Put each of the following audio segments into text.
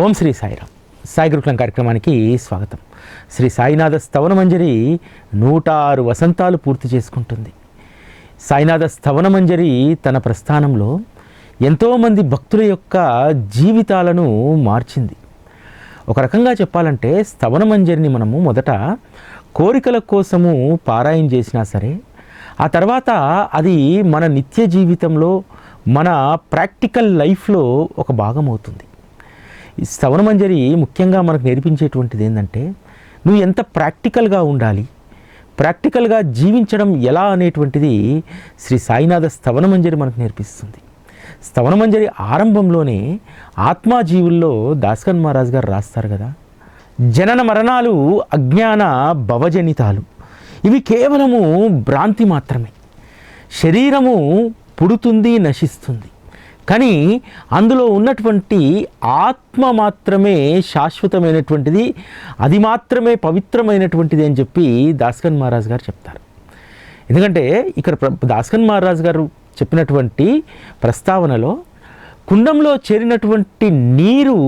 ఓం శ్రీ సాయిరామ్. సాయి గురుకులం కార్యక్రమానికి స్వాగతం. శ్రీ సాయినాథ స్థవన మంజరి నూట ఆరు వసంతాలు పూర్తి చేసుకుంటుంది. సాయినాథ స్థవన మంజరి తన ప్రస్థానంలో ఎంతోమంది భక్తుల యొక్క జీవితాలను మార్చింది. ఒక రకంగా చెప్పాలంటే స్థవన మంజరిని మనము మొదట కోరికల కోసము పారాయణ చేసినా సరే ఆ తర్వాత అది మన నిత్య జీవితంలో మన ప్రాక్టికల్ లైఫ్లో ఒక భాగం అవుతుంది ఈ మంజరి ముఖ్యంగా మనకు నేర్పించేటువంటిది ఏంటంటే నువ్వు ఎంత ప్రాక్టికల్గా ఉండాలి ప్రాక్టికల్గా జీవించడం ఎలా అనేటువంటిది శ్రీ సాయినాథ స్తవన మంజరి మనకు నేర్పిస్తుంది. స్తవన మంజరి ఆరంభంలోనే ఆత్మాజీవుల్లో దాస్కన్ మహారాజ్ గారు రాస్తారు కదా జనన మరణాలు అజ్ఞాన భవజనితాలు. ఇవి కేవలము భ్రాంతి మాత్రమే. శరీరము పుడుతుంది నశిస్తుంది. కానీ అందులో ఉన్నటువంటి ఆత్మ మాత్రమే శాశ్వతమైనటువంటిది అది మాత్రమే పవిత్రమైనటువంటిది అని చెప్పి దాస్కన్ మహారాజ్ గారు చెప్తారు. ఎందుకంటే ఇక్కడ దాస్కన్ మహారాజ్ గారు చెప్పినటువంటి ప్రస్తావనలో కుండంలో చేరినటువంటి నీరు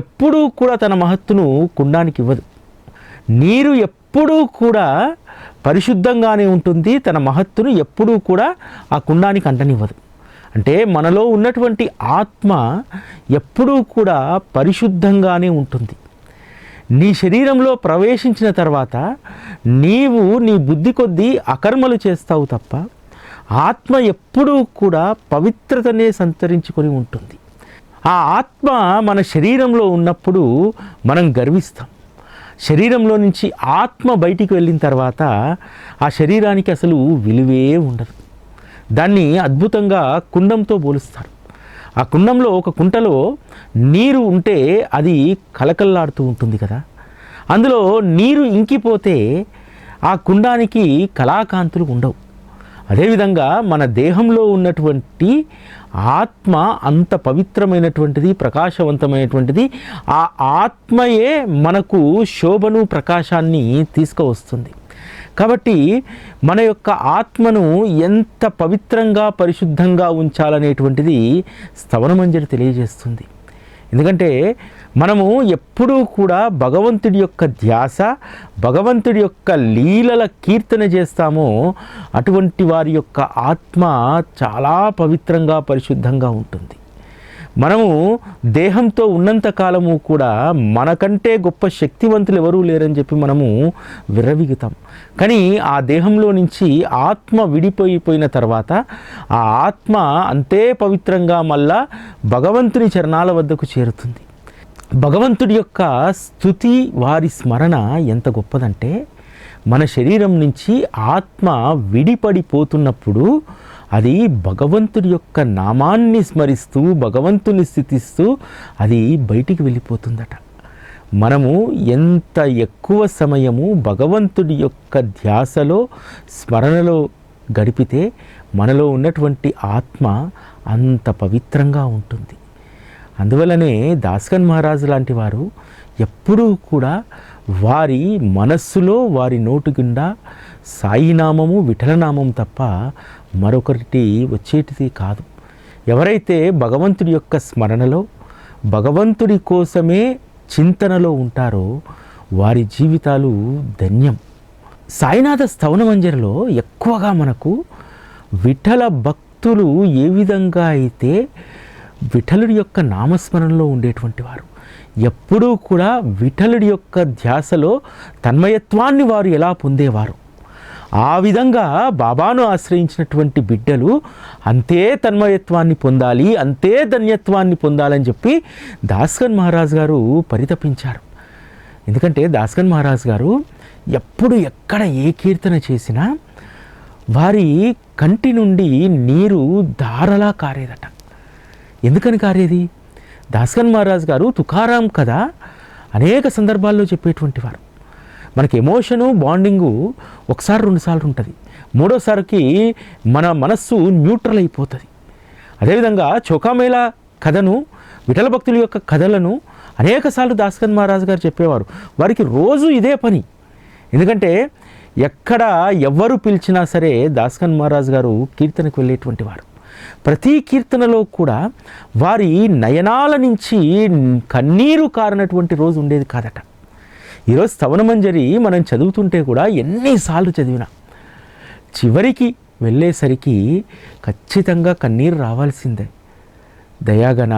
ఎప్పుడూ కూడా తన మహత్తును కుండానికి ఇవ్వదు. నీరు ఎప్పుడూ కూడా పరిశుద్ధంగానే ఉంటుంది తన మహత్తును ఎప్పుడూ కూడా ఆ కుండానికి అంటనివ్వదు. అంటే మనలో ఉన్నటువంటి ఆత్మ ఎప్పుడూ కూడా పరిశుద్ధంగానే ఉంటుంది. నీ శరీరంలో ప్రవేశించిన తర్వాత నీవు నీ బుద్ధి కొద్దీ అకర్మలు చేస్తావు తప్ప ఆత్మ ఎప్పుడూ కూడా పవిత్రతనే సంతరించుకొని ఉంటుంది. ఆ ఆత్మ మన శరీరంలో ఉన్నప్పుడు మనం గర్విస్తాం. శరీరంలో నుంచి ఆత్మ బయటికి వెళ్ళిన తర్వాత ఆ శరీరానికి అసలు విలువే ఉండదు. దాన్ని అద్భుతంగా కుండంతో పోలుస్తారు ఆ కుండంలో ఒక కుంటలో నీరు ఉంటే అది కలకల్లాడుతూ ఉంటుంది కదా. అందులో నీరు ఇంకిపోతే ఆ కుండానికి కళాకాంతులు ఉండవు. అదేవిధంగా మన దేహంలో ఉన్నటువంటి ఆత్మ అంత పవిత్రమైనటువంటిది ప్రకాశవంతమైనటువంటిది ఆ ఆత్మయే మనకు శోభను ప్రకాశాన్ని తీసుకువస్తుంది. కాబట్టి మన యొక్క ఆత్మను ఎంత పవిత్రంగా పరిశుద్ధంగా ఉంచాలనేటువంటిది స్తవనమంజరి తెలియజేస్తుంది. ఎందుకంటే మనము ఎప్పుడూ కూడా భగవంతుడి యొక్క ధ్యాస భగవంతుడి యొక్క లీలల కీర్తన చేస్తామో అటువంటి వారి యొక్క ఆత్మ చాలా పవిత్రంగా పరిశుద్ధంగా ఉంటుంది. మనము దేహంతో ఉన్నంత కాలము కూడా మనకంటే గొప్ప శక్తివంతులు ఎవరూ లేరని చెప్పి మనము విరవిగుతాం కానీ ఆ దేహంలో నుంచి ఆత్మ విడిపోయిపోయిన తర్వాత ఆ ఆత్మ అంతే పవిత్రంగా మళ్ళా భగవంతుని చరణాల వద్దకు చేరుతుంది. భగవంతుడి యొక్క స్థుతి వారి స్మరణ ఎంత గొప్పదంటే మన శరీరం నుంచి ఆత్మ విడిపడిపోతున్నప్పుడు అది భగవంతుడి యొక్క నామాన్ని స్మరిస్తూ భగవంతుని స్థితిస్తూ అది బయటికి వెళ్ళిపోతుందట. మనము ఎంత ఎక్కువ సమయము భగవంతుడి యొక్క ధ్యాసలో స్మరణలో గడిపితే మనలో ఉన్నటువంటి ఆత్మ అంత పవిత్రంగా ఉంటుంది. అందువలనే దాస్కన్ మహారాజు లాంటి వారు ఎప్పుడూ కూడా వారి మనస్సులో వారి నోటి గుండా సాయినామము విఠలనామం తప్ప మరొకటి వచ్చేటిది కాదు. ఎవరైతే భగవంతుడి యొక్క స్మరణలో భగవంతుడి కోసమే చింతనలో ఉంటారో వారి జీవితాలు ధన్యం. సాయినాథ స్తవన మంజరిలో ఎక్కువగా మనకు విఠల భక్తులు ఏ విధంగా అయితే విఠలుడి యొక్క నామస్మరణలో ఉండేటువంటి వారు ఎప్పుడూ కూడా విఠలుడి యొక్క ధ్యాసలో తన్మయత్వాన్ని వారు ఎలా పొందేవారు? ఆ విధంగా బాబాను ఆశ్రయించినటువంటి బిడ్డలు అంతే తన్మయత్వాన్ని పొందాలి అంతే ధన్యత్వాన్ని పొందాలని చెప్పి దాస్కన్ మహారాజ్ గారు పరితపించారు. ఎందుకంటే దాస్కన్ మహారాజ్ గారు ఎప్పుడు ఎక్కడ ఏ కీర్తన చేసినా వారి కంటి నుండి నీరు ధారలా కారేదట. ఎందుకని కారేది? దాస్కన్ మహారాజ్ గారు తుకారాం కథ అనేక సందర్భాల్లో చెప్పేటువంటి వారు. మనకి ఎమోషను బాండింగు ఒకసారి రెండుసార్లు ఉంటుంది. మూడోసారికి మన మనస్సు న్యూట్రల్ అయిపోతుంది. అదేవిధంగా చౌకామేళా కథను విఠల భక్తుల యొక్క కథలను అనేకసార్లు దాస్కన్ మహారాజు గారు చెప్పేవారు. వారికి రోజు ఇదే పని. ఎందుకంటే ఎక్కడ ఎవ్వరు పిలిచినా సరే దాస్కన్ మహారాజు గారు కీర్తనకు వెళ్ళేటువంటి వారు. ప్రతి కీర్తనలో కూడా వారి నయనాల నుంచి కన్నీరు కారినటువంటి రోజు ఉండేది కాదట. ఈరోజు స్తవనమంజరి మనం చదువుతుంటే కూడా ఎన్నిసార్లు చదివినా చివరికి వెళ్ళేసరికి ఖచ్చితంగా కన్నీరు రావాల్సిందే. దయాగన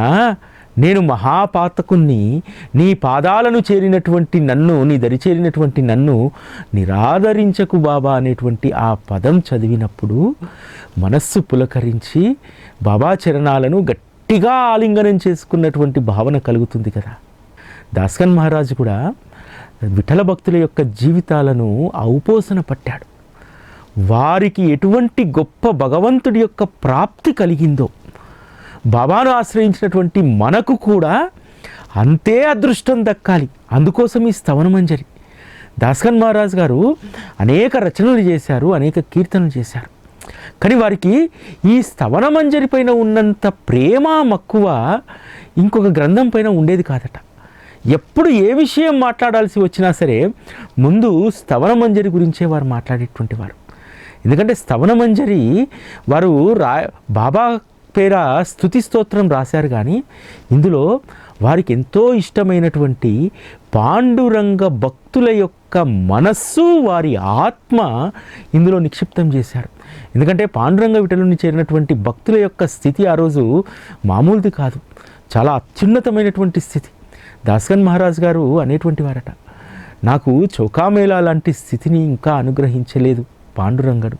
నేను మహాపాతకుణ్ణి నీ పాదాలను చేరినటువంటి నన్ను నీ దరి చేరినటువంటి నన్ను నిరాదరించకు బాబా అనేటువంటి ఆ పదం చదివినప్పుడు మనస్సు పులకరించి బాబా చరణాలను గట్టిగా ఆలింగనం చేసుకున్నటువంటి భావన కలుగుతుంది కదా. దాస్కన్ మహారాజు కూడా విఠల భక్తుల యొక్క జీవితాలను ఔపోసన పట్టాడు. వారికి ఎటువంటి గొప్ప భగవంతుడి యొక్క ప్రాప్తి కలిగిందో బాబాను ఆశ్రయించినటువంటి మనకు కూడా అంతే అదృష్టం దక్కాలి. అందుకోసం ఈ స్తవనమంజరి దాస్కన్ మహారాజ్ గారు అనేక రచనలు చేశారు అనేక కీర్తనలు చేశారు. కానీ వారికి ఈ స్తవనమంజరి పైన ఉన్నంత ప్రేమ మక్కువ ఇంకొక గ్రంథం పైన ఉండేది కాదట. ఎప్పుడు ఏ విషయం మాట్లాడాల్సి వచ్చినా సరే ముందు స్తవనమంజరి గురించే వారు మాట్లాడేటువంటి వారు. ఎందుకంటే స్తవనమంజరి వారు రా బాబా పేర స్థుతి స్తోత్రం రాశారు కానీ ఇందులో వారికి ఎంతో ఇష్టమైనటువంటి పాండురంగ భక్తుల యొక్క మనస్సు వారి ఆత్మ ఇందులో నిక్షిప్తం చేశారు. ఎందుకంటే పాండురంగ విటలుని చేరినటువంటి భక్తుల యొక్క స్థితి ఆ రోజు మామూలుది కాదు. చాలా అత్యున్నతమైనటువంటి స్థితి. దాస్కన్ మహారాజ్ గారు అనేటువంటి వారట. నాకు చౌకామేళా లాంటి స్థితిని ఇంకా అనుగ్రహించలేదు పాండురంగడు.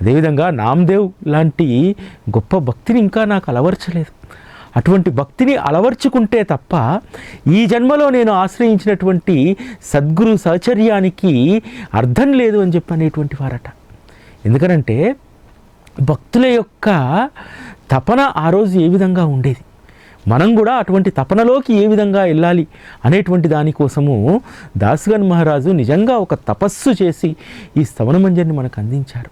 అదేవిధంగా నామ్దేవ్ లాంటి గొప్ప భక్తిని ఇంకా నాకు అలవర్చలేదు. అటువంటి భక్తిని అలవర్చుకుంటే తప్ప ఈ జన్మలో నేను ఆశ్రయించినటువంటి సద్గురు సహచర్యానికి అర్థం లేదు అని చెప్పి అనేటువంటి వారట. ఎందుకనంటే భక్తుల యొక్క తపన ఆ రోజు ఏ విధంగా ఉండేది? మనం కూడా అటువంటి తపనలోకి ఏ విధంగా వెళ్ళాలి అనేటువంటి దానికోసము దాస్గన్ మహారాజు నిజంగా ఒక తపస్సు చేసి ఈ స్తవనమంజరిని మనకు అందించారు.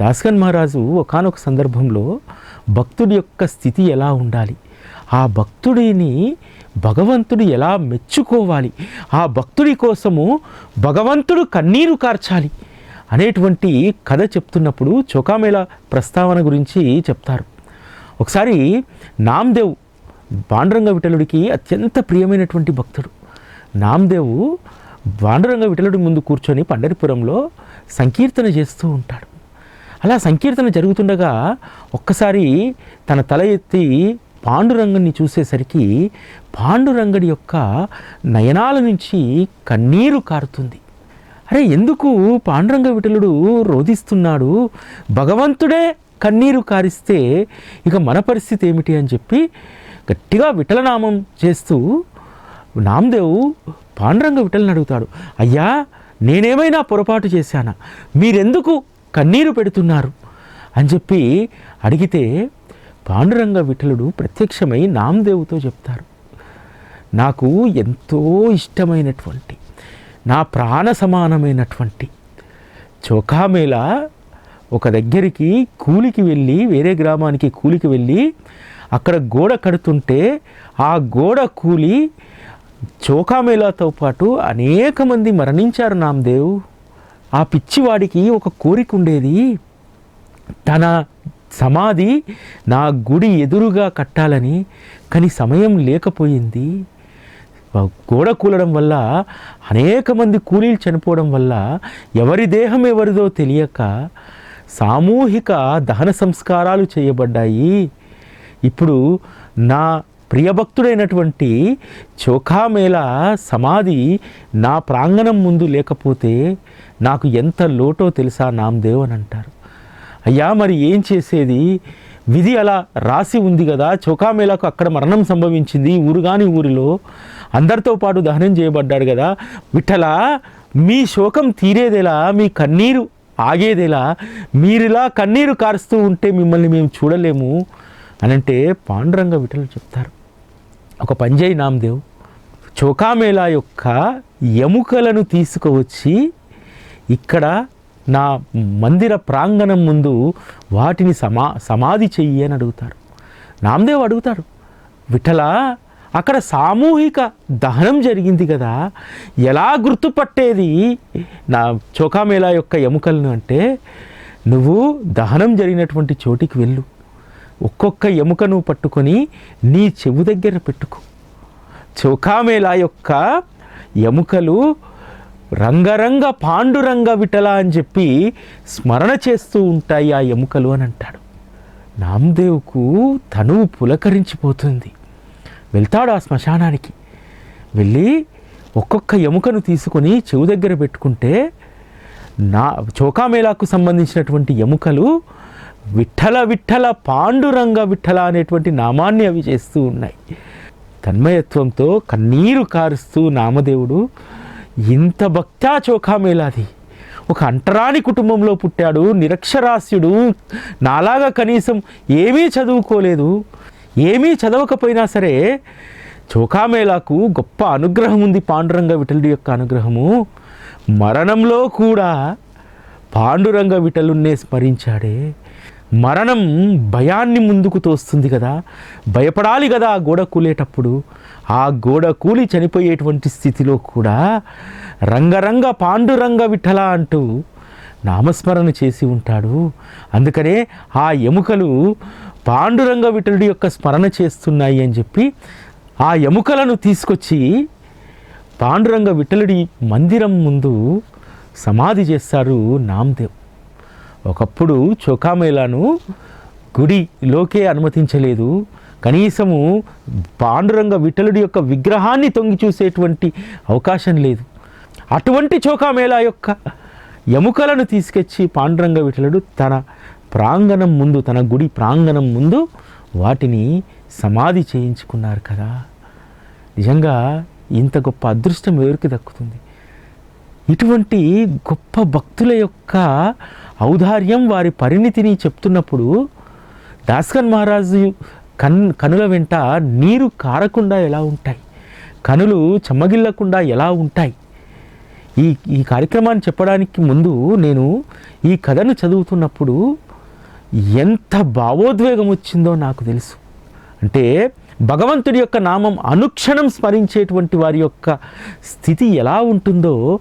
దాస్గన్ మహారాజు ఒకానొక సందర్భంలో భక్తుడి యొక్క స్థితి ఎలా ఉండాలి? ఆ భక్తుడిని భగవంతుడు ఎలా మెచ్చుకోవాలి? ఆ భక్తుడి కోసము భగవంతుడు కన్నీరు కార్చాలి అనేటువంటి కథ చెప్తున్నప్పుడు చొకామేళ ప్రస్తావన గురించి చెప్తారు. ఒకసారి నామ్దేవ్ పాండురంగ విఠలుడికి అత్యంత ప్రియమైనటువంటి భక్తుడు. నామదేవు పాండురంగ విఠలుడి ముందు కూర్చొని పండరిపురంలో సంకీర్తన చేస్తూ ఉంటాడు. అలా సంకీర్తన జరుగుతుండగా ఒక్కసారి తన తల ఎత్తి పాండురంగని చూసేసరికి పాండురంగడి యొక్క నయనాల నుంచి కన్నీరు కారుతుంది. అరే ఎందుకు పాండురంగ విఠలుడు రోధిస్తున్నాడు? భగవంతుడే కన్నీరు కారిస్తే ఇక మన పరిస్థితి ఏమిటి అని చెప్పి గట్టిగా విఠలనామం చేస్తూ నామదేవు పాండురంగ విఠలని అడుగుతాడు అయ్యా నేనేమైనా పొరపాటు చేశానా? మీరెందుకు కన్నీరు పెడుతున్నారు? అని చెప్పి అడిగితే పాండురంగ విఠలుడు ప్రత్యక్షమై నామదేవుతో చెప్తారు నాకు ఎంతో ఇష్టమైనటువంటి నా ప్రాణ సమానమైనటువంటి చోకామేళ ఒక దగ్గరికి కూలికి వెళ్ళి వేరే గ్రామానికి కూలికి వెళ్ళి అక్కడ గోడ కడుతుంటే ఆ గోడ కూలి చోకామేళాతో పాటు అనేక మంది మరణించారు నామదేవ్. ఆ పిచ్చివాడికి ఒక కోరిక ఉండేది. తన సమాధి నా గుడి ఎదురుగా కట్టాలని కానీ సమయం లేకపోయింది. గోడ కూలడం వల్ల అనేక మంది కూలీలు చనిపోవడం వల్ల ఎవరి దేహం ఎవరిదో తెలియక సామూహిక దహన సంస్కారాలు చేయబడ్డాయి. ఇప్పుడు నా ప్రియభక్తుడైనటువంటి చోఖామేళ సమాధి నా ప్రాంగణం ముందు లేకపోతే నాకు ఎంత లోటో తెలుసా నామదేవ్ అని అంటారు. అయ్యా మరి ఏం చేసేది? విధి అలా రాసి ఉంది కదా చోకామేళకు అక్కడ మరణం సంభవించింది ఊరుగాని ఊరిలో అందరితో పాటు దహనం చేయబడ్డాడు కదా విఠల మీ శోకం తీరేదేలా మీ కన్నీరు ఆగేదేలా మీరిలా కన్నీరు కారుస్తూ ఉంటే మిమ్మల్ని మేము చూడలేము అని అంటే పాండురంగ విఠలు చెప్తారు. ఒక పంజయ్ నామదేవ్ చోకామేళా యొక్క ఎముకలను తీసుకువచ్చి ఇక్కడ నా మందిర ప్రాంగణం ముందు వాటిని సమా సమాధి చెయ్యి అని అడుగుతారు. నామదేవ్ అడుగుతాడు విఠల అక్కడ సామూహిక దహనం జరిగింది కదా ఎలా గుర్తుపట్టేది నా చోకామేళా యొక్క ఎముకలను అంటే నువ్వు దహనం జరిగినటువంటి చోటికి వెళ్ళు. ఒక్కొక్క ఎముకను పట్టుకొని నీ చెవు దగ్గర పెట్టుకో. చౌకామేలా యొక్క ఎముకలు రంగరంగ పాండురంగ విటల అని చెప్పి స్మరణ చేస్తూ ఉంటాయి ఆ ఎముకలు అని అంటాడు. నామదేవ్కు తనువు పులకరించిపోతుంది. వెళ్తాడు ఆ శ్మశానానికి. వెళ్ళి ఒక్కొక్క ఎముకను తీసుకొని చెవు దగ్గర పెట్టుకుంటే నా చౌకామేళాకు సంబంధించినటువంటి ఎముకలు విఠల విఠల పాండురంగ విఠల అనేటువంటి నామాన్ని అవి చేస్తూ ఉన్నాయి. తన్మయత్వంతో కన్నీరు కారుస్తూ నామదేవుడు ఇంత భక్త్యా చోఖామేలాది ఒక అంటరాని కుటుంబంలో పుట్టాడు నిరక్షరాస్యుడు నాలాగా కనీసం ఏమీ చదువుకోలేదు ఏమీ చదవకపోయినా సరే చోకామేళాకు గొప్ప అనుగ్రహం ఉంది పాండురంగ విఠలుడి యొక్క అనుగ్రహము. మరణంలో కూడా పాండురంగ విఠలున్నే స్మరించాడే. మరణం భయాన్ని ముందుకు తోస్తుంది కదా. భయపడాలి కదా ఆ గోడ కూలేటప్పుడు. ఆ గోడ కూలి చనిపోయేటువంటి స్థితిలో కూడా రంగరంగ పాండురంగ విఠల అంటూ నామస్మరణ చేసి ఉంటాడు. అందుకనే ఆ ఎముకలు పాండురంగ విఠలుడి యొక్క స్మరణ చేస్తున్నాయి అని చెప్పి ఆ ఎముకలను తీసుకొచ్చి పాండురంగ విఠలుడి మందిరం ముందు సమాధి చేస్తారు నామదేవ్ ఒకప్పుడు చోకామేళాను గుడిలోకే అనుమతించలేదు. కనీసము పాండురంగ విఠలుడి యొక్క విగ్రహాన్ని తొంగి చూసేటువంటి అవకాశం లేదు. అటువంటి చోకామేళా యొక్క ఎముకలను తీసుకొచ్చి పాండురంగ విఠలుడు తన ప్రాంగణం ముందు తన గుడి ప్రాంగణం ముందు వాటిని సమాధి చేయించుకున్నారు కదా. నిజంగా ఇంత గొప్ప అదృష్టం ఎవరికి దక్కుతుంది? ఇటువంటి గొప్ప భక్తుల యొక్క ఔదార్యం వారి పరిణితిని చెప్తున్నప్పుడు దాస్కన్ మహారాజు కన్ కనుల వెంట నీరు కారకుండా ఎలా ఉంటాయి? కనులు చెమ్మగిల్లకుండా ఎలా ఉంటాయి? ఈ ఈ కార్యక్రమాన్ని చెప్పడానికి ముందు నేను ఈ కథను చదువుతున్నప్పుడు ఎంత భావోద్వేగం వచ్చిందో నాకు తెలుసు. అంటే భగవంతుడి యొక్క నామం అనుక్షణం స్మరించేటువంటి వారి యొక్క స్థితి ఎలా ఉంటుందో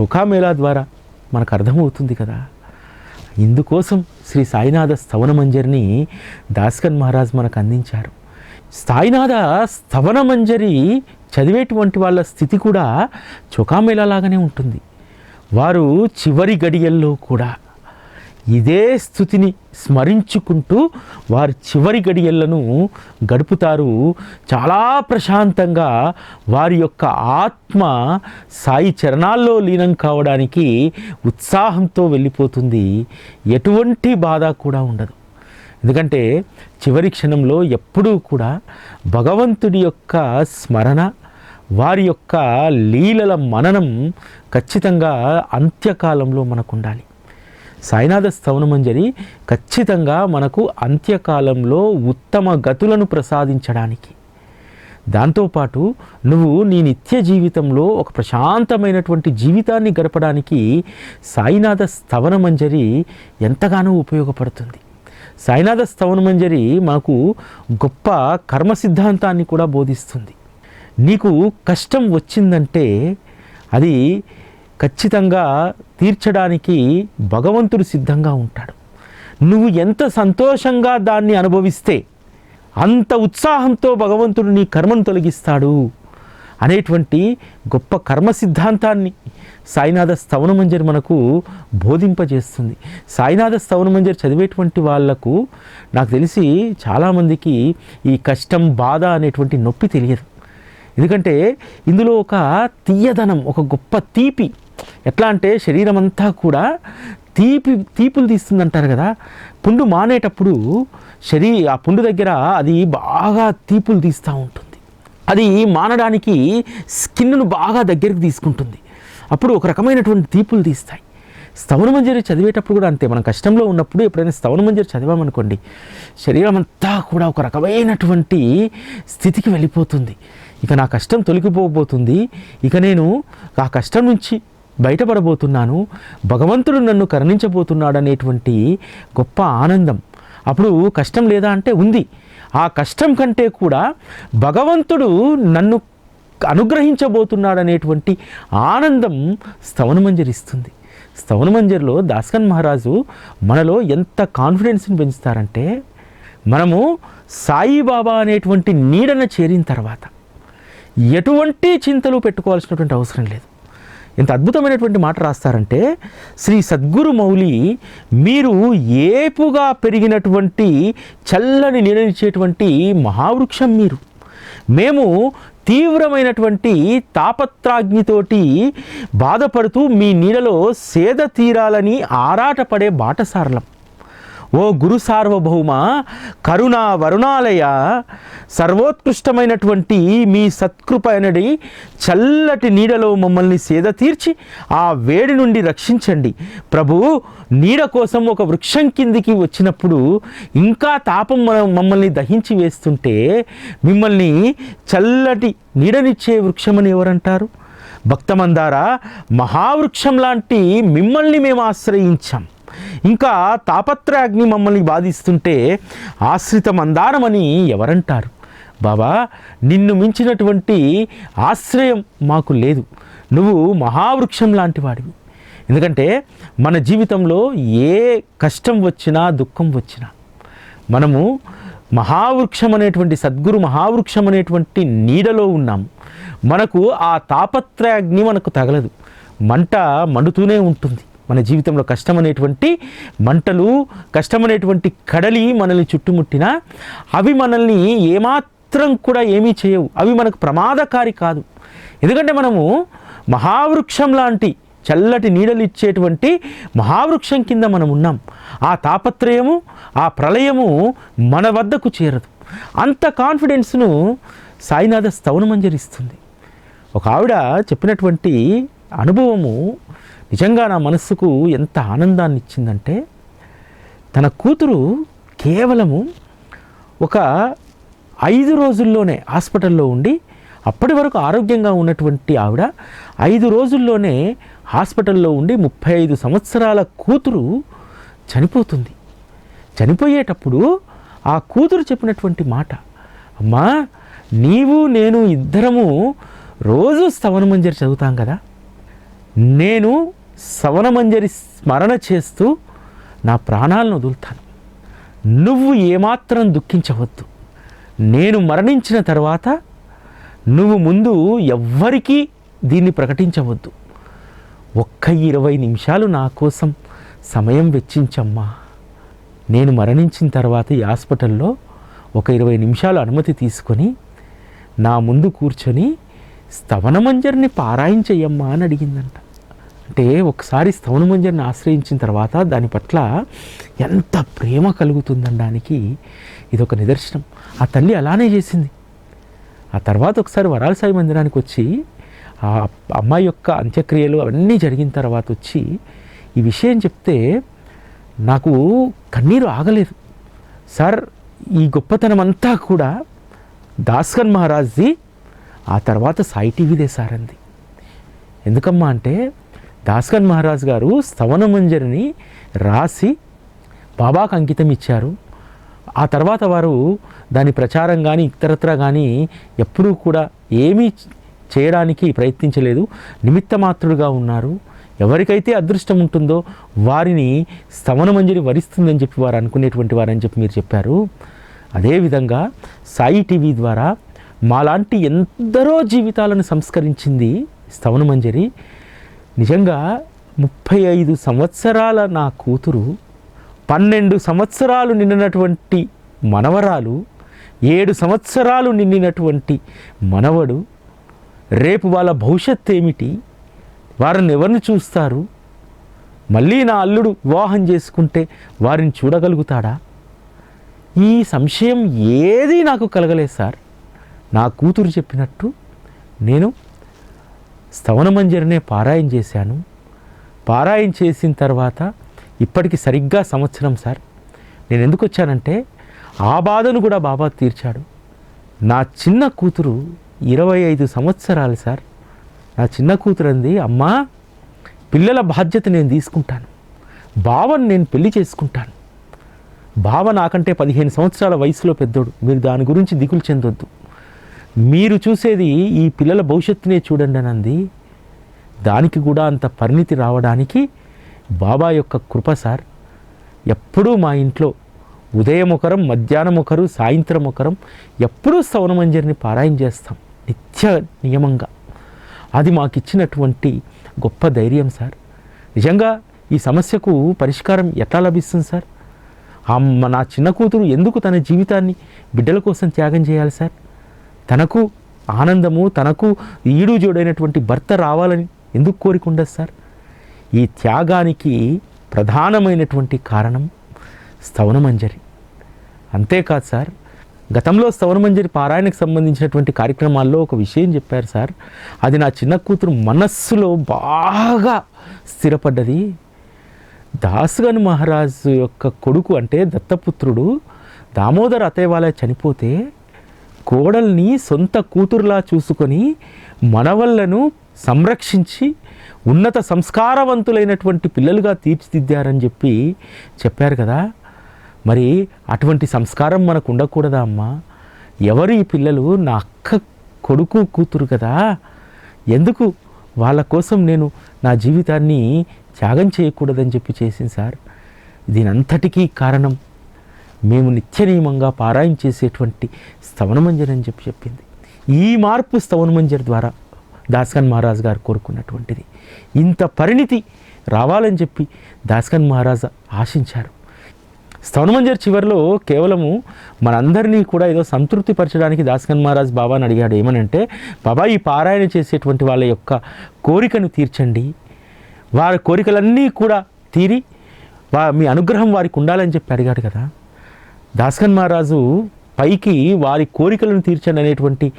చోకామేళా ద్వారా మనకు అర్థమవుతుంది కదా. ఇందుకోసం శ్రీ సాయినాథ స్థవన మంజరిని దాస్కన్ మహారాజ్ మనకు అందించారు. సాయినాథ స్థవన మంజరి చదివేటువంటి వాళ్ళ స్థితి కూడా చొకామేళా లాగానే ఉంటుంది. వారు చివరి గడియల్లో కూడా ఇదే స్థుతిని స్మరించుకుంటూ వారి చివరి గడియలను గడుపుతారు. చాలా ప్రశాంతంగా వారి యొక్క ఆత్మ సాయి చరణాల్లో లీనం కావడానికి ఉత్సాహంతో వెళ్ళిపోతుంది. ఎటువంటి బాధ కూడా ఉండదు. ఎందుకంటే చివరి క్షణంలో ఎప్పుడూ కూడా భగవంతుడి యొక్క స్మరణ వారి యొక్క లీలల మననం ఖచ్చితంగా అంత్యకాలంలో మనకు ఉండాలి సాయినాథ స్థవనమంజరి ఖచ్చితంగా మనకు అంత్యకాలంలో ఉత్తమ గతులను ప్రసాదించడానికి. దాంతోపాటు నువ్వు నీ నిత్య జీవితంలో ఒక ప్రశాంతమైనటువంటి జీవితాన్ని గడపడానికి సాయినాథ స్థవనమంజరి ఎంతగానో ఉపయోగపడుతుంది. సాయినాథ స్థవనమంజరి మనకు గొప్ప కర్మ సిద్ధాంతాన్ని కూడా బోధిస్తుంది. నీకు కష్టం వచ్చిందంటే అది ఖచ్చితంగా తీర్చడానికి భగవంతుడు సిద్ధంగా ఉంటాడు. నువ్వు ఎంత సంతోషంగా దాన్ని అనుభవిస్తే అంత ఉత్సాహంతో భగవంతుడు నీ కర్మను తొలగిస్తాడు అనేటువంటి గొప్ప కర్మ సిద్ధాంతాన్ని సాయినాథ స్థవనమంజరి మనకు బోధింపజేస్తుంది. సాయినాథ స్థవనమంజరి చదివేటువంటి వాళ్ళకు నాకు తెలిసి చాలామందికి ఈ కష్టం బాధ అనేటువంటి నొప్పి తెలియదు. ఎందుకంటే ఇందులో ఒక తీయదనం ఒక గొప్ప తీపి ఎట్లా అంటే శరీరం అంతా కూడా తీపి తీపులు తీస్తుంది అంటారు కదా. పుండు మానేటప్పుడు శరీ ఆ పుండు దగ్గర అది బాగా తీపులు తీస్తూ ఉంటుంది. అది మానడానికి స్కిన్ను బాగా దగ్గరికి తీసుకుంటుంది. అప్పుడు ఒక రకమైనటువంటి తీపులు తీస్తాయి. స్తవన మంజరి చదివేటప్పుడు కూడా అంతే. మనం కష్టంలో ఉన్నప్పుడు ఎప్పుడైనా స్తవన మంజరి చదివామనుకోండి శరీరం అంతా కూడా ఒక రకమైనటువంటి స్థితికి వెళ్ళిపోతుంది. ఇక నా కష్టం తొలగిపోబోతుంది. ఇక నేను ఆ కష్టం నుంచి బయటపడబోతున్నాను భగవంతుడు నన్ను కరుణించబోతున్నాడు అనేటువంటి గొప్ప ఆనందం. అప్పుడు కష్టం లేదా అంటే ఉంది. ఆ కష్టం కంటే కూడా భగవంతుడు నన్ను అనుగ్రహించబోతున్నాడు అనేటువంటి ఆనందం స్తవనమంజరిస్తుంది స్తవనమంజరిలో దాస్కన్ మహారాజు మనలో ఎంత కాన్ఫిడెన్స్ని పెంచుతారంటే మనము సాయిబాబా అనేటువంటి నీడన చేరిన తర్వాత ఎటువంటి చింతలు పెట్టుకోవాల్సినటువంటి అవసరం లేదు. ఇంత అద్భుతమైనటువంటి మాట రాస్తారంటే శ్రీ సద్గురు మౌలి మీరు ఏపుగా పెరిగినటువంటి చల్లని నీడనిచ్చేటువంటి మహావృక్షం మీరు. మేము తీవ్రమైనటువంటి తాపత్రాగ్నితోటి బాధపడుతూ మీ నీడలో సేద తీరాలని ఆరాటపడే బాటసారలం. ఓ గురు సార్వభౌమ కరుణా వరుణాలయ సర్వోత్కృష్టమైనటువంటి మీ సత్కృప అనడి చల్లటి నీడలో మమ్మల్ని సేద తీర్చి ఆ వేడి నుండి రక్షించండి. ప్రభు నీడ కోసం ఒక వృక్షం కిందికి వచ్చినప్పుడు ఇంకా తాపం మనం మమ్మల్ని దహించి వేస్తుంటే మిమ్మల్ని చల్లటి నీడనిచ్చే వృక్షమని ఎవరంటారు? భక్తమందారా మహావృక్షం లాంటి మిమ్మల్ని మేము ఆశ్రయించాం. ఇంకా తాపత్రయాగ్ని మమ్మల్ని బాధిస్తుంటే ఆశ్రిత మందారమని ఎవరంటారు? బాబా నిన్ను మించినటువంటి ఆశ్రయం మాకు లేదు. నువ్వు మహావృక్షం లాంటి వాడివి ఎందుకంటే మన జీవితంలో ఏ కష్టం వచ్చినా దుఃఖం వచ్చినా మనము మహావృక్షం అనేటువంటి సద్గురు మహావృక్షం అనేటువంటి నీడలో ఉన్నాము మనకు ఆ తాపత్రయాగ్ని మనకు తగలదు. మంట మండుతూనే ఉంటుంది. మన జీవితంలో కష్టమనేటువంటి మంటలు కష్టమనేటువంటి కడలి మనల్ని చుట్టుముట్టినా అవి మనల్ని ఏమాత్రం కూడా ఏమీ చేయవు. అవి మనకు ప్రమాదకారి కాదు. ఎందుకంటే మనము మహావృక్షం లాంటి చల్లటి నీడలు ఇచ్చేటువంటి మహావృక్షం కింద మనం ఉన్నాం. ఆ తాపత్రయము ఆ ప్రళయము మన వద్దకు చేరదు. అంత కాన్ఫిడెన్స్ను సాయినాథ స్తవనమంజరిస్తుంది. ఒక ఆవిడ చెప్పినటువంటి అనుభవము నిజంగా నా మనస్సుకు ఎంత ఆనందాన్ని ఇచ్చిందంటే తన కూతురు కేవలము ఒక ఐదు రోజుల్లోనే హాస్పిటల్లో ఉండి అప్పటి వరకు ఆరోగ్యంగా ఉన్నటువంటి ఆవిడ ఐదు రోజుల్లోనే హాస్పిటల్లో ఉండి ముప్పై ఐదు సంవత్సరాల కూతురు చనిపోతుంది. చనిపోయేటప్పుడు ఆ కూతురు చెప్పినటువంటి మాట అమ్మా నీవు నేను ఇద్దరము రోజు స్తవనమంజరి చదువుతాం కదా. నేను సవనమంజరి స్మరణ చేస్తూ నా ప్రాణాలను వదులుతాను. నువ్వు ఏమాత్రం దుఃఖించవద్దు. నేను మరణించిన తర్వాత నువ్వు ముందు ఎవ్వరికీ దీన్ని ప్రకటించవద్దు. ఒక్క ఇరవై నిమిషాలు నా కోసం సమయం వెచ్చించమ్మా. నేను మరణించిన తర్వాత ఈ హాస్పిటల్లో ఒక ఇరవై నిమిషాలు అనుమతి తీసుకొని నా ముందు కూర్చొని స్తవనమంజరిని పారాయించయ్యమ్మా అని అడిగిందంట. అంటే ఒకసారి స్తవనమంజరిని ఆశ్రయించిన తర్వాత దాని పట్ల ఎంత ప్రేమ కలుగుతుందనడానికి ఇది ఒక నిదర్శనం. ఆ తల్లి అలానే చేసింది. ఆ తర్వాత ఒకసారి వరాల సాయి మందిరానికి వచ్చి ఆ అమ్మాయి యొక్క అంత్యక్రియలు అవన్నీ జరిగిన తర్వాత వచ్చి ఈ విషయం చెప్తే నాకు కన్నీరు ఆగలేదు. సార్ ఈ గొప్పతనం అంతా కూడా దాస్కన్ మహారాజ్ది ఆ తర్వాత సాయి టీవీదే సార్ అంది. ఎందుకమ్మా అంటే దాస్కన్ మహారాజ్ గారు స్తవన మంజరిని రాసి బాబాకు అంకితం ఇచ్చారు. ఆ తర్వాత వారు దాని ప్రచారం కానీ ఇతరత్ర కానీ ఎప్పుడూ కూడా ఏమీ చేయడానికి ప్రయత్నించలేదు. నిమిత్త మాత్రుడుగా ఉన్నారు. ఎవరికైతే అదృష్టం ఉంటుందో వారిని స్తవన మంజరి వరిస్తుందని చెప్పి వారు అనుకునేటువంటి వారని చెప్పి మీరు చెప్పారు. అదేవిధంగా సాయి టీవీ ద్వారా మాలాంటి ఎందరో జీవితాలను సంస్కరించింది స్తవన మంజరి. నిజంగా ముప్పై ఐదు సంవత్సరాల నా కూతురు పన్నెండు సంవత్సరాలు నిండినటువంటి మనవరాలు ఏడు సంవత్సరాలు నిండినటువంటి మనవడు రేపు వాళ్ళ భవిష్యత్తు ఏమిటి? వారిని ఎవరిని చూస్తారు? మళ్ళీ నా అల్లుడు వివాహం చేసుకుంటే వారిని చూడగలుగుతాడా? ఈ సంశయం ఏదీ నాకు కలగలేదు సార్. నా కూతురు చెప్పినట్టు నేను స్తవనమంజరినే పారాయణ చేశాను. పారాయణ చేసిన తర్వాత ఇప్పటికి సరిగ్గా సంవత్సరం సార్. నేను ఎందుకు వచ్చానంటే ఆ బాధను కూడా బాబా తీర్చాడు. నా చిన్న కూతురు ఇరవై ఐదు సంవత్సరాలు సార్. నా చిన్న కూతురు అంది అమ్మా పిల్లల బాధ్యత నేను తీసుకుంటాను. బావను నేను పెళ్ళి చేసుకుంటాను. బావ నాకంటే పదిహేను సంవత్సరాల వయసులో పెద్దోడు. మీరు దాని గురించి దిగులు చెందొద్దు. మీరు చూసేది ఈ పిల్లల భవిష్యత్తునే చూడండి అనంది దానికి కూడా అంత పరిణితి రావడానికి బాబా యొక్క కృప సార్. ఎప్పుడూ మా ఇంట్లో ఉదయం ఒకరం మధ్యాహ్నం ఒకరు సాయంత్రం ఒకరం ఎప్పుడూ స్తవనమంజరిని పారాయణ చేస్తాం నిత్య నియమంగా. అది మాకు ఇచ్చినటువంటి గొప్ప ధైర్యం సార్. నిజంగా ఈ సమస్యకు పరిష్కారం ఎట్లా లభిస్తుంది సార్? నా చిన్న కూతురు ఎందుకు తన జీవితాన్ని బిడ్డల కోసం త్యాగం చేయాలి సార్? తనకు ఆనందము తనకు ఈడు జోడైనటువంటి భర్త రావాలని ఎందుకు కోరిక ఉండదు సార్? ఈ త్యాగానికి ప్రధానమైనటువంటి కారణం స్తవనమంజరి అంతేకాదు సార్ గతంలో స్తవనమంజరి పారాయణకు సంబంధించినటువంటి కార్యక్రమాల్లో ఒక విషయం చెప్పారు సార్. అది నా చిన్న కూతురు మనస్సులో బాగా స్థిరపడ్డది. దాసుగన్ మహారాజు యొక్క కొడుకు అంటే దత్తపుత్రుడు దామోదర్ అతేవాలయ చనిపోతే కోడల్ని సొంత కూతురులా చూసుకొని మనవళ్ళను సంరక్షించి ఉన్నత సంస్కారవంతులైనటువంటి పిల్లలుగా తీర్చిదిద్దారని చెప్పి చెప్పారు కదా. మరి అటువంటి సంస్కారం మనకు ఉండకూడదా అమ్మా? ఎవరు ఈ పిల్లలు? నా అక్క కొడుకు కూతురు కదా. ఎందుకు? వాళ్ళ కోసం నేను నా జీవితాన్ని త్యాగం చేయకూడదని చెప్పి చేసింది సార్. దీనంతటికీ కారణం మేము నిత్య నియమంగా పారాయణ చేసేటువంటి స్తవనమంజరి అని చెప్పి చెప్పింది. ఈ మార్పు స్తవనమంజరి ద్వారా దాస్కన్ మహారాజ్ గారు కోరుకున్నటువంటిది. ఇంత పరిణితి రావాలని చెప్పి దాస్కన్ మహారాజ్ ఆశించారు. స్తవనమంజర్ చివరిలో కేవలము మనందరినీ కూడా ఏదో సంతృప్తి పరచడానికి దాస్కన్ మహారాజ్ బాబాని అడిగాడు. ఏమనంటే బాబా ఈ పారాయణ చేసేటువంటి వాళ్ళ యొక్క కోరికను తీర్చండి. వారి కోరికలన్నీ కూడా తీరి వా మీ అనుగ్రహం వారికి ఉండాలని చెప్పి అడిగాడు కదా. దాస్కన్ మహారాజు పైకి వారి కోరికలను తీర్చండి అనేటువంటి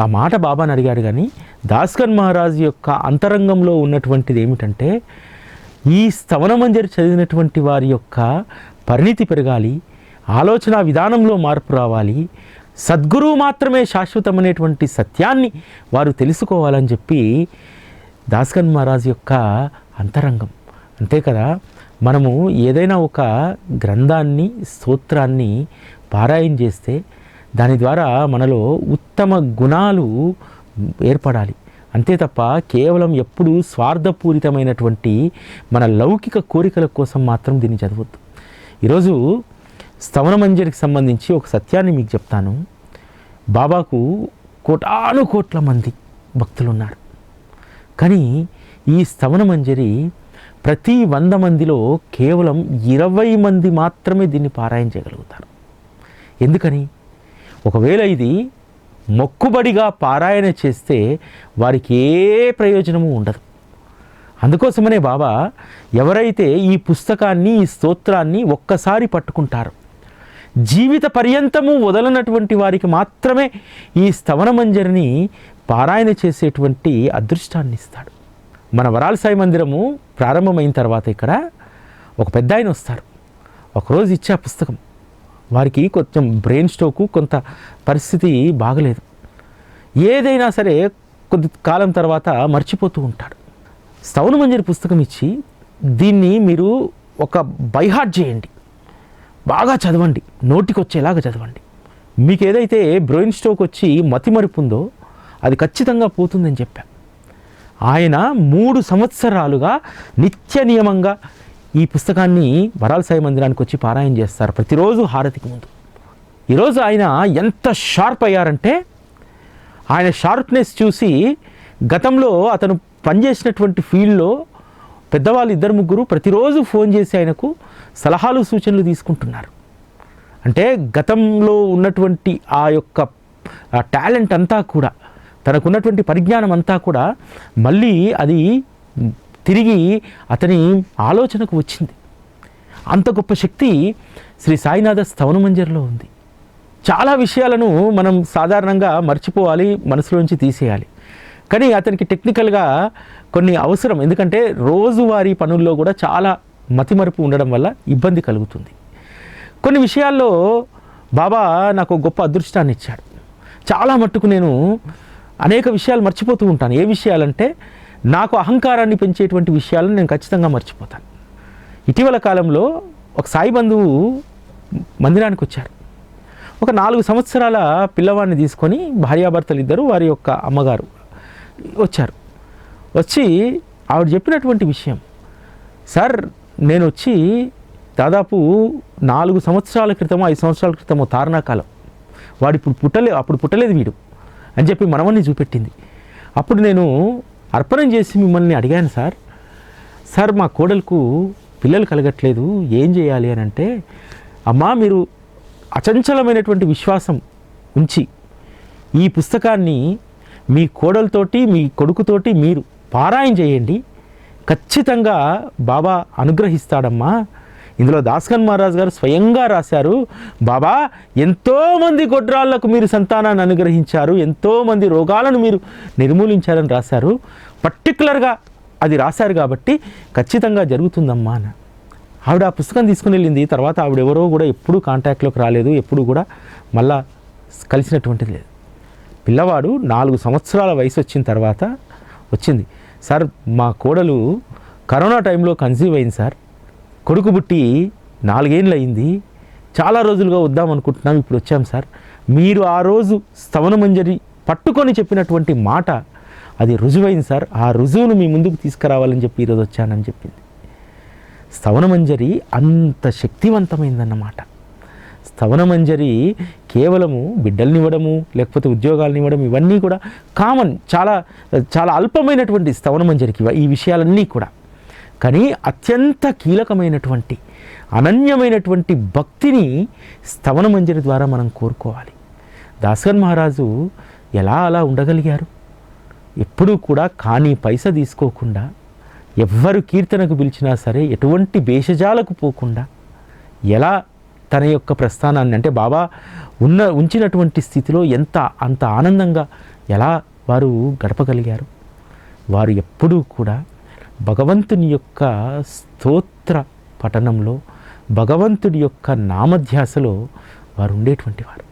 ఆ మాట బాబాని అడిగాడు. కానీ దాస్కన్ మహారాజు యొక్క అంతరంగంలో ఉన్నటువంటిది ఏమిటంటే ఈ స్తవనమంజరి చదివినటువంటి వారి యొక్క పరిణితి పెరగాలి ఆలోచన విధానంలో మార్పు రావాలి సద్గురువు మాత్రమే శాశ్వతమనేటువంటి సత్యాన్ని వారు తెలుసుకోవాలని చెప్పి దాస్కన్ మహారాజ్ యొక్క అంతరంగం. అంతే కదా? మనము ఏదైనా ఒక గ్రంథాన్ని స్తోత్రాన్ని పారాయణ చేస్తే దాని ద్వారా మనలో ఉత్తమ గుణాలు ఏర్పడాలి. అంతే తప్ప కేవలం ఎప్పుడూ స్వార్థపూరితమైనటువంటి మన లౌకిక కోరికల కోసం మాత్రం దీన్ని చదవద్దు. ఈరోజు స్తవన మంజరికి సంబంధించి ఒక సత్యాన్ని మీకు చెప్తాను. బాబాకు కోటాను కోట్ల మంది భక్తులు ఉన్నారు కానీ ఈ స్తవన మంజరి ప్రతి వంద మందిలో కేవలం ఇరవై మంది మాత్రమే దీన్ని పారాయణ చేయగలుగుతారు. ఎందుకని? ఒకవేళ ఇది మొక్కుబడిగా పారాయణ చేస్తే వారికి ఏ ప్రయోజనము ఉండదు. అందుకోసమనే బాబా ఎవరైతే ఈ పుస్తకాన్ని ఈ స్తోత్రాన్ని ఒక్కసారి పట్టుకుంటారో జీవిత పర్యంతము వదలనటువంటి వారికి మాత్రమే ఈ స్తవన మంజరిని పారాయణ చేసేటువంటి అదృష్టాన్ని ఇస్తాడు. మన వరాల సాయి మందిరము ప్రారంభమైన తర్వాత ఇక్కడ ఒక పెద్ద ఆయన వస్తారు. ఒకరోజు ఇచ్చే ఆ పుస్తకం. వారికి కొంచెం బ్రెయిన్ స్ట్రోకు కొంత పరిస్థితి బాగలేదు. ఏదైనా సరే కొద్ది కాలం తర్వాత మర్చిపోతూ ఉంటాడు. స్తవన మంజరి పుస్తకం ఇచ్చి దీన్ని మీరు ఒక బైహార్ట్ చేయండి. బాగా చదవండి. నోటికి వచ్చేలాగా చదవండి. మీకు ఏదైతే బ్రెయిన్ స్ట్రోక్ వచ్చి మతిమరుపు ఉందో అది ఖచ్చితంగా పోతుందని చెప్పాను. ఆయన మూడు సంవత్సరాలుగా నిత్య నియమంగా ఈ పుస్తకాన్ని వరాల సాయి మందిరానికి వచ్చి పారాయణ చేస్తారు. ప్రతిరోజు హారతికి ముందు. ఈరోజు ఆయన ఎంత షార్ప్ అయ్యారంటే ఆయన షార్ప్నెస్ చూసి గతంలో అతను పనిచేసినటువంటి ఫీల్డ్లో పెద్దవాళ్ళు ఇద్దరు ముగ్గురు ప్రతిరోజు ఫోన్ చేసి ఆయనకు సలహాలు సూచనలు తీసుకుంటున్నారు. అంటే గతంలో ఉన్నటువంటి ఆ యొక్క టాలెంట్ అంతా కూడా తనకున్నటువంటి పరిజ్ఞానం అంతా కూడా మళ్ళీ అది తిరిగి అతని ఆలోచనకు వచ్చింది. అంత గొప్ప శక్తి శ్రీ సాయినాథ స్తవనమంజర్లో ఉంది. చాలా విషయాలను మనం సాధారణంగా మర్చిపోవాలి మనసులోంచి తీసేయాలి. కానీ అతనికి టెక్నికల్గా కొన్ని అవసరం. ఎందుకంటే రోజువారీ పనుల్లో కూడా చాలా మతిమరుపు ఉండడం వల్ల ఇబ్బంది కలుగుతుంది. కొన్ని విషయాల్లో బాబా నాకు గొప్ప అదృష్టాన్ని ఇచ్చాడు చాలా మట్టుకు నేను అనేక విషయాలు మర్చిపోతూ ఉంటాను. ఏ విషయాలంటే నాకు అహంకారాన్ని పెంచేటువంటి విషయాలను నేను ఖచ్చితంగా మర్చిపోతాను. ఇటీవల కాలంలో ఒక సాయి బంధువు మందిరానికి వచ్చారు. ఒక నాలుగు సంవత్సరాల పిల్లవాడిని తీసుకొని భార్యాభర్తలు ఇద్దరు వారి యొక్క అమ్మగారు వచ్చారు. వచ్చి ఆవిడ చెప్పినటువంటి విషయం సార్ నేను వచ్చి దాదాపు నాలుగు సంవత్సరాల క్రితమో ఐదు సంవత్సరాల క్రితమో తారణాకాలం. వాడు ఇప్పుడు పుట్టలే అప్పుడు పుట్టలేదు వీడు. అని చెప్పి మనవన్ని చూపెట్టింది. అప్పుడు నేను అర్పణం చేసి మిమ్మల్ని అడిగాను సార్ సార్ మా కోడలకు పిల్లలు కలగట్లేదు ఏం చేయాలి? అని అంటే అమ్మా మీరు అచంచలమైనటువంటి విశ్వాసం ఉంచి ఈ పుస్తకాన్ని మీ కోడలతోటి మీ కొడుకుతోటి మీరు పారాయణ చేయండి. ఖచ్చితంగా బాబా అనుగ్రహిస్తాడమ్మా. ఇందులో దాస్కన్ మహారాజ్ గారు స్వయంగా రాశారు బాబా ఎంతోమంది గొడ్రాళ్ళకు మీరు సంతానాన్ని అనుగ్రహించారు ఎంతోమంది రోగాలను మీరు నిర్మూలించారని రాశారు. పర్టికులర్గా అది రాశారు కాబట్టి ఖచ్చితంగా జరుగుతుందమ్మా అని. ఆవిడ ఆ పుస్తకం తీసుకుని వెళ్ళింది. తర్వాత ఆవిడ ఎవరో కూడా ఎప్పుడూ కాంటాక్ట్లోకి రాలేదు ఎప్పుడు కూడా మళ్ళా కలిసినటువంటిది లేదు. పిల్లవాడు నాలుగు సంవత్సరాల వయసు వచ్చిన తర్వాత వచ్చింది. సార్ మా కోడలు కరోనా టైంలో కన్సీవ్ అయింది సార్. కొడుకు పుట్టి నాలుగేళ్ళు అయింది చాలా రోజులుగా వద్దాం అనుకుంటున్నాం ఇప్పుడు వచ్చాం సార్. మీరు ఆ రోజు స్తవన మంజరి పట్టుకొని చెప్పినటువంటి మాట అది రుజువైంది సార్. ఆ రుజువును మీ ముందుకు తీసుకురావాలని చెప్పి ఈరోజు వచ్చానని చెప్పింది. స్తవన మంజరి అంత శక్తివంతమైందన్నమాట. స్తవన మంజరి కేవలము బిడ్డల్ని ఇవ్వడము లేకపోతే ఉద్యోగాలను ఇవ్వడం ఇవన్నీ కూడా కామన్ చాలా చాలా అల్పమైనటువంటి స్తవన మంజరికి ఈ విషయాలన్నీ కూడా. కానీ అత్యంత కీలకమైనటువంటి అనన్యమైనటువంటి భక్తిని స్తవన మంజరి ద్వారా మనం కోరుకోవాలి. దాసగన్ మహారాజు ఎలా అలా ఉండగలిగారు? ఎప్పుడూ కూడా కానీ పైస తీసుకోకుండా ఎవ్వరు కీర్తనకు పిలిచినా సరే ఎటువంటి భేషజాలకు పోకుండా ఎలా తన యొక్క ప్రస్థానాన్ని అంటే బాబా ఉన్న ఉంచినటువంటి స్థితిలో ఎంత అంత ఆనందంగా ఎలా వారు గడపగలిగారు? వారు ఎప్పుడూ కూడా భగవంతుని యొక్క స్తోత్ర పఠనంలో భగవంతుడి యొక్క నామధ్యాసలో వారు ఉండేటువంటి వారు.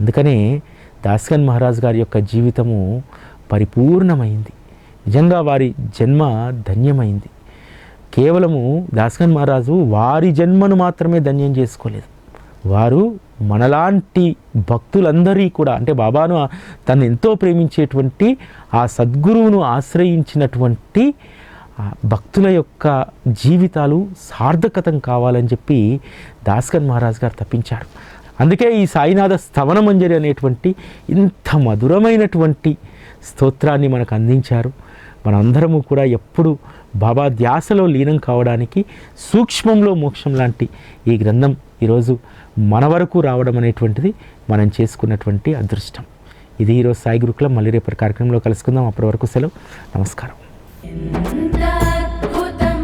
అందుకనే దాస్కన్ మహారాజ్ గారి యొక్క జీవితము పరిపూర్ణమైంది. నిజంగా వారి జన్మ ధన్యమైంది. కేవలము దాస్కన్ మహారాజు వారి జన్మను మాత్రమే ధన్యం చేసుకోలేదు. వారు మనలాంటి భక్తులందరి కూడా అంటే బాబాను తను ఎంతో ప్రేమించేటువంటి ఆ సద్గురువును ఆశ్రయించినటువంటి భక్తుల యొక్క జీవితాలు సార్థకతం కావాలని చెప్పి దాస్కన్ మహారాజ్ గారు తప్పించారు. అందుకే ఈ సాయినాథ స్తవన మంజరి అనేటువంటి ఇంత మధురమైనటువంటి స్తోత్రాన్ని మనకు అందించారు. మనందరము కూడా ఎప్పుడు బాబా ధ్యాసలో లీనం కావడానికి సూక్ష్మంలో మోక్షం లాంటి ఈ గ్రంథం ఈరోజు మన వరకు రావడం అనేటువంటిది మనం చేసుకున్నటువంటి అదృష్టం. ఇది ఈరోజు సాయి గురుకులం మళ్ళీ రేపటి కార్యక్రమంలో కలుసుకుందాం. అప్పటి వరకు సెలవు. నమస్కారం. అద్భుతం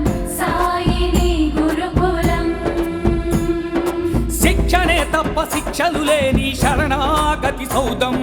శిక్షణే తప్ప శిక్షలు లేని శరణాగతి సౌదం.